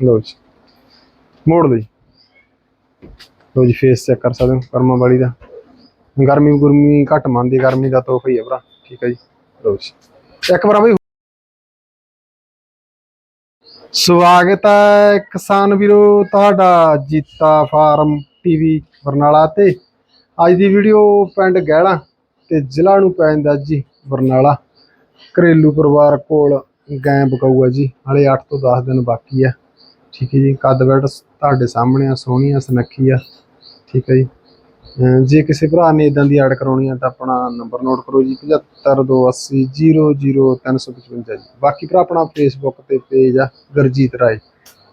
ਲਓ ਜੀ। ਮੋੜ ਲਓ ਜੀ। ਜੀ ਫੇਸ ਚੈੱਕ ਕਰ ਸਕਦੇ ਹੋ, ਕਰਮਾ ਵਾਲੀ ਦਾ। ਗਰਮੀ ਗੁਰਮੀ ਘੱਟ ਮੰਨਦੀ, ਗਰਮੀ ਦਾ ਤੋਹਫਾ ਹੀ ਹੈ ਭਰਾ। ਠੀਕ ਹੈ ਜੀ। ਲਓ ਜੀ। ਇੱਕ ਵਾਰ ਬਈ। ਸਵਾਗਤ ਹੈ ਕਿਸਾਨ ਵੀਰੋ, ਤੁਹਾਡਾ ਜੀਤਾ ਫਾਰਮ ਟੀਵੀ ਬਰਨਾਲਾ ਤੇ। ਅੱਜ ਦੀ ਵੀਡੀਓ ਪਿੰਡ ਗਹਿਲਾ ਤੇ ਜ਼ਿਲ੍ਹਾ ਨੂੰ ਪੈ ਜਾਂਦਾ ਜੀ ਬਰਨਾਲਾ। ਘਰੇਲੂ ਪਰਿਵਾਰ ਕੋਲ ਗਾਂ ਬਕਾਊ ਜੀ, ਹਲੇ 8 ਤੋਂ 10 ਦਿਨ ਬਾਕੀ ਆ ਠੀਕ ਹੈ ਜੀ ਕੱਦ ਬੈਠ ਤੁਹਾਡੇ ਸਾਹਮਣੇ ਆ ਸੋਹਣੀ ਆ ਸੁਨੱਖੀ ਆ ਠੀਕ ਹੈ ਜੀ। ਜੇ ਕਿਸੇ ਭਰਾ ਨੇ ਇਦਾਂ ਦੀ ਐਡ ਕਰਾਉਣੀ ਆ ਤਾਂ ਆਪਣਾ ਨੰਬਰ ਨੋਟ ਕਰੋ ਜੀ 7528000355 ਜੀ। ਬਾਕੀ ਭਰਾ ਆਪਣਾ ਫੇਸਬੁੱਕ ਤੇ ਪੇਜ ਆ ਗਰਜੀਤ ਰਾਏ।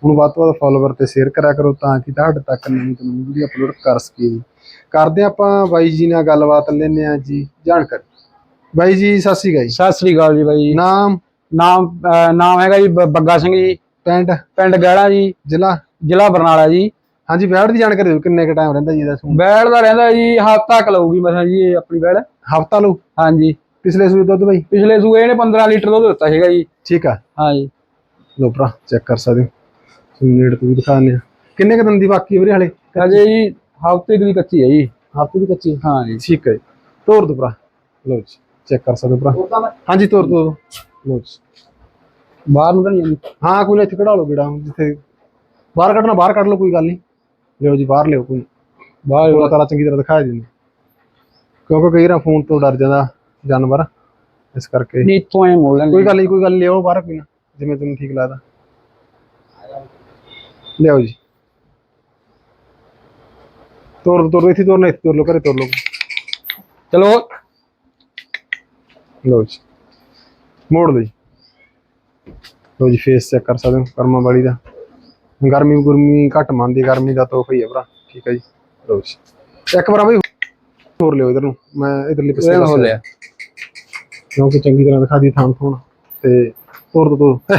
ਹੁਣ ਵੱਧ ਤੋਂ ਵੱਧ ਫਾਲੋਵਰ ਤੇ ਸ਼ੇਅਰ ਕਰਿਆ ਕਰੋ ਤਾਂ ਕਿ ਤੁਹਾਡੇ ਤੱਕ ਨਵੀਂ ਤੋਂ ਨਵੀਂ ਵੀਡੀਓ ਅਪਲੋਡ ਕਰ ਸਕੀਏ ਜੀ। ਕਰਦੇ ਆਪਾਂ ਬਾਈ ਜੀ ਨਾਲ ਗੱਲਬਾਤ ਲੈਂਦੇ ਆ ਜੀ ਜਾਣਕਾਰੀ। ਬਾਈ ਜੀ ਸਤਿ ਸ਼੍ਰੀ ਅਕਾਲ ਜੀ। ਸਤਿ ਸ੍ਰੀ ਅਕਾਲ ਜੀ ਬਾਈ ਨਾਮ? ਨਾਮ ਨਾਮ ਹੈਗਾ ਜੀ ਬੱਗਾ ਸਿੰਘ ਜੀ। ਪਿੰਡ? ਪਿੰਡ ਗਹਿੜਾ ਜੀ। ਜ਼ਿਲ੍ਹਾ? ਜ਼ਿਲ੍ਹਾ ਬਰਨਾਲਾ ਜੀ। ਹਾਂਜੀ ਵਿਆਹ ਦੀ ਜਾਣਕਾਰੀ ਦਿਓ ਕਿੰਨੇ ਕ ਟਾਈਮ ਰਹਿੰਦਾ ਜੀ ਦਾ ਬੈੜ ਦਾ ਰਹਿੰਦਾ ਜੀ ਹਫ਼ਤਾ ਕ ਲਊਗੀ ਮਸਾਂ ਜੀ ਇਹ ਆਪਣੀ ਬੈੜ ਹਫਤਾ ਲਓ ਹਾਂਜੀ। ਪਿਛਲੇ ਸੂਏ ਦੁੱਧ ਬਾਈ? ਪਿਛਲੇ ਸੂਏ ਇਹਨੇ 15 ਲੀਟਰ ਦੁੱਧ ਦਿੱਤਾ ਸੀਗਾ ਜੀ। ਠੀਕ ਆ। ਹਾਂਜੀ। ਲੋ ਭਰਾ ਚੈੱਕ ਕਰ ਸਕਦੇ ਹੋ। ਨੇੜੇ ਤੋਂ ਵੀ ਦਿਖਾ ਦਿੰਦੇ ਆ। ਕਿੰਨੇ ਕ ਦਿਨ ਦੀ ਬਾਕੀ ਹੈ ਵੀਰੇ ਹਲੇ? ਅਜੇ ਜੀ ਹਫ਼ਤੇ ਦੀ ਕੱਚੀ ਹੈ ਜੀ। ਹਫ਼ਤੇ ਦੀ ਕੱਚੀ ਹਾਂਜੀ ਠੀਕ ਹੈ ਜੀ। ਤੋਰ ਦੋ ਭਰਾ। ਲੋ ਜੀ ਚੈੱਕ ਕਰ ਸਕਦੇ ਹੋ ਭਰਾ। ਹਾਂਜੀ ਤੋਰ ਦੋ ਲੋ ਜੀ। ਬਾਹਰ ਨੂੰ ਤਾਂ ਨਹੀਂ ਜਾਂਦੀ। ਹਾਂ ਕੋਈ ਨਾ ਇੱਥੇ ਕਢਾ ਲਓ ਗੇੜਾ ਜਿੱਥੇ ਬਾਹਰ ਕੱਢਣਾ ਬਾਹਰ ਕੱਢ ਲਓ ਕੋਈ ਗੱਲ ਨਹੀਂ। ਲਿਓ ਜੀ ਬਾਹਰ ਲਿਓ ਕੋਈ। ਬਾਹਰ ਪੂਰਾ ਤਾਰਾ ਚੰਗੀ ਤਰ੍ਹਾਂ ਦਿਖਾ ਦਿੰਦੇ। ਕਿਉਂਕਿ ਕਈ ਵਾਰ ਫੋਨ ਤੋਂ ਡਰ ਜਾਂਦਾ ਜਾਨਵਰ ਇਸ ਕਰਕੇ। ਨਹੀਂ ਇੱਥੋਂ ਐ ਮੋੜ ਕੋਈ ਗੱਲ ਨਹੀਂ ਕੋਈ ਗੱਲ ਨੀ, ਲਿਆਓ ਬਾਹਰ ਕੋਈ ਨਾ ਜਿਵੇਂ ਤੁਹਾਨੂੰ ਠੀਕ ਲੱਗਦਾ। ਲਿਆਓ ਜੀ। ਤੋਰ ਤੋਰ ਇੱਥੇ ਤੋਰਨਾ ਇੱਥੇ ਤੋਰ ਲਓ ਘਰੇ ਤੋਰ ਲਓ। ਚਲੋ। ਲਓ ਜੀ। ਮੋੜ ਲਓ ਲਓ ਜੀ ਫੇਸ ਚੈੱਕ ਕਰ ਸਕਦੇ ਹੋ ਕਰਮਾ ਵਾਲੀ ਦਾ। ਗਰਮੀ ਗੁਰਮੀ ਘੱਟ ਮੰਨਦੀ ਗਰਮੀ ਦਾ ਤੋਹਫਾ ਹੀ ਹੈ ਭਰਾ ਠੀਕ ਹੈ ਜੀ। ਲਓ ਜੀ ਇੱਕ ਵਾਰ ਬਈ ਹੋਰ ਲਿਓ ਇਧਰ ਨੂੰ ਮੈਂ ਇਧਰਲੀ ਪਾਸੇ ਹੋ ਲਿਆ। ਕਿਉਂਕਿ ਚੰਗੀ ਤਰ੍ਹਾਂ ਦਿਖਾ ਦੀ ਥਾਂ ਥੋਣ ਤੇ ਤੋਰ ਦੋ ਤੋਰ।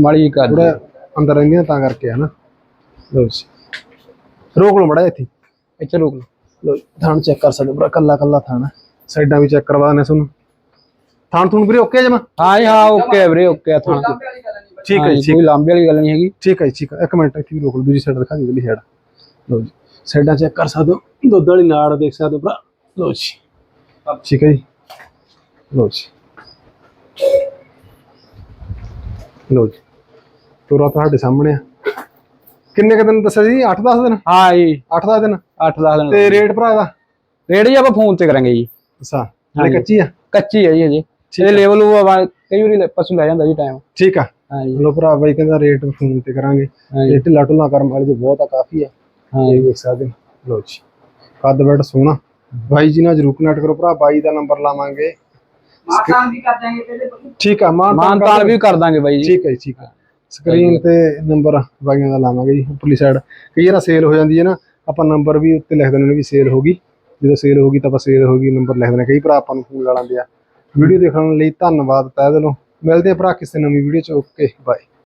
ਮਾੜੀ ਕਰ ਥੋੜਾ ਅੰਦਰ ਰਹਿੰਦੀਆਂ ਤਾਂ ਕਰਕੇ ਹੈ ਨਾ। ਲਓ ਜੀ ਰੋਕ ਲਓ ਮੜਾ ਇੱਥੇ। ਇੱਥੇ ਰੁਕ ਲਓ। ਜੀ, ਥਾਣ ਚੈੱਕ ਕਰ ਸਕਦੇ ਭਰਾ ਕੱਲਾ ਕੱਲਾ ਹੈ ਸਾਈਡਾਂ ਵੀ ਚੈੱਕ ਕਰਵਾ ਤੁਹਾਨੂੰ। ਥਾਣ ਥੂਣ ਵੀਰੇ ਓਕੇ ਜਮਾ? ਹਾਂ ਜੀ ਹਾਂ ਓਕੇ ਵੀਰੇ ਓਕੇ ਆ ਥਾਂ ਠੀਕ ਹੈ ਜੀ ਠੀਕ ਕੋਈ ਲਾਂਬੇ ਵਾਲੀ ਗੱਲ ਨਹੀਂ ਹੈਗੀ। ਠੀਕ ਹੈ ਜੀ ਠੀਕ ਹੈ ਇੱਕ ਮਿੰਟ ਇੱਥੇ ਵੀ ਰੋਕ ਲਓ ਦੂਜੀ ਸਾਈਡ ਦਿਖਾ ਦਿਓ ਸਾਈਡ ਲਓ ਜੀ ਸਾਈਡਾਂ ਚੈੱਕ ਕਰ ਸਕਦੇ ਹੋ? ਦੁੱਧ ਵਾਲੀ ਨਾੜ ਦੇਖ ਸਕਦੇ ਹੋ ਭਰਾ? ਲਓ ਜੀ। ਠੀਕ ਹੈ ਜੀ। ਲਓ ਜੀ। ਲਓ ਜੀ। ਤੋਰਾ ਤੁਹਾਡੇ ਸਾਹਮਣੇ ਆ। ਕਿੰਨੇ ਕ ਦਿਨ ਦੱਸਿਆ ਜੀ 8-10 ਦਿਨ? ਹਾਂ ਜੀ। 8-10 ਦਿਨ? 8-10 ਦਿਨ ਤੇ ਰੇਟ ਭਰਾ ਦਾ ਰੇਟ ਜੀ ਆਪਾਂ ਫੋਨ ਤੇ ਕਰਾਂਗੇ ਜੀ। ਅੱਛਾ। ਕੱਚੀ ਆ? ਕੱਚੀ ਹੈ ਜੀ ਅਜੇ ਇਹ ਲੈਵਲ ਉਹ ਆ, ਕਈ ਵਾਰੀ ਲੈ- ਪਸ਼ੂ ਲੈ ਜਾਂਦਾ ਜੀ ਟਾਈਮ ਠੀਕ ਆ। ਹਾਂ ਜੀ ਲੋ ਭਰਾ ਬਾਈ ਕਹਿੰਦਾ ਰੇਟ ਫੋਨ ਤੇ ਕਰਾਂਗੇ। ਹਾਂ ਜੀ ਇਹ ਢਿੱਲਾ ਢੁੱਲਾ ਕਰਮ ਵਾਲੀ ਤੇ ਬਹੁਤ ਆ ਕਾਫੀ ਆ। ਹਾਂ ਇਹ ਜੀ ਦੇਖ ਸਕਦੇ ਹੋ। ਲਓ ਜੀ। ਕੱਦ ਬੈਠ ਸੋਹਣਾ। ਬਾਈ ਜੀ ਨਾਲ ਜਰੂਰ ਕਨੈਕਟ ਕਰੋ ਭਰਾ ਬਾਈ ਦਾ ਨੰਬਰ ਲਾਵਾਂਗੇ। ਮਾਤਾਂ ਵੀ ਕਰ ਦਾਂਗੇ ਪਹਿਲੇ ਠੀਕ ਆ ਮਾਨ ਵੀ ਕਰ ਦਾਂਗੇ ਬਾਈ ਜੀ। ਠੀਕ ਹੈ ਜੀ, ਠੀਕ ਹੈ। ਸਕਰੀਨ ਤੇ ਨੰਬਰ ਬਾਈਆਂ ਦਾ ਲਾਵਾਂਗੇ ਜੀ ਉੱਪਰਲੀ ਸਾਈਡ ਕਈ ਵਾਰ ਸੇਲ ਹੋ ਜਾਂਦੀ ਹੈ ਨਾ ਆਪਾਂ ਨੰਬਰ ਵੀ ਉੱਤੇ ਲਿਖ ਦਿੰਦੇ ਨੇ ਵੀ ਸੇਲ ਹੋ ਗਈ। ਜਦੋਂ ਸੇਲ ਹੋ ਗਈ ਤਾਂ ਆਪਾਂ ਸੇਲ ਹੋ ਗਈ ਨੰਬਰ ਲਿਖ ਦਿੰਦੇ ਕਈ ਭਰਾ ਆਪਾਂ ਨੂੰ ਫੋਨ ਲਾ ਲੈਂਦੇ ਆ। ਵੀਡੀਓ ਦੇਖਣ ਲਈ ਧੰਨਵਾਦ, ਤਹਿ ਦਿਲੋਂ। ਮਿਲਦੇ ਆ ਭਰਾ ਕਿਸੇ ਨਵੀਂ ਵੀਡੀਓ ਚ। Okay bye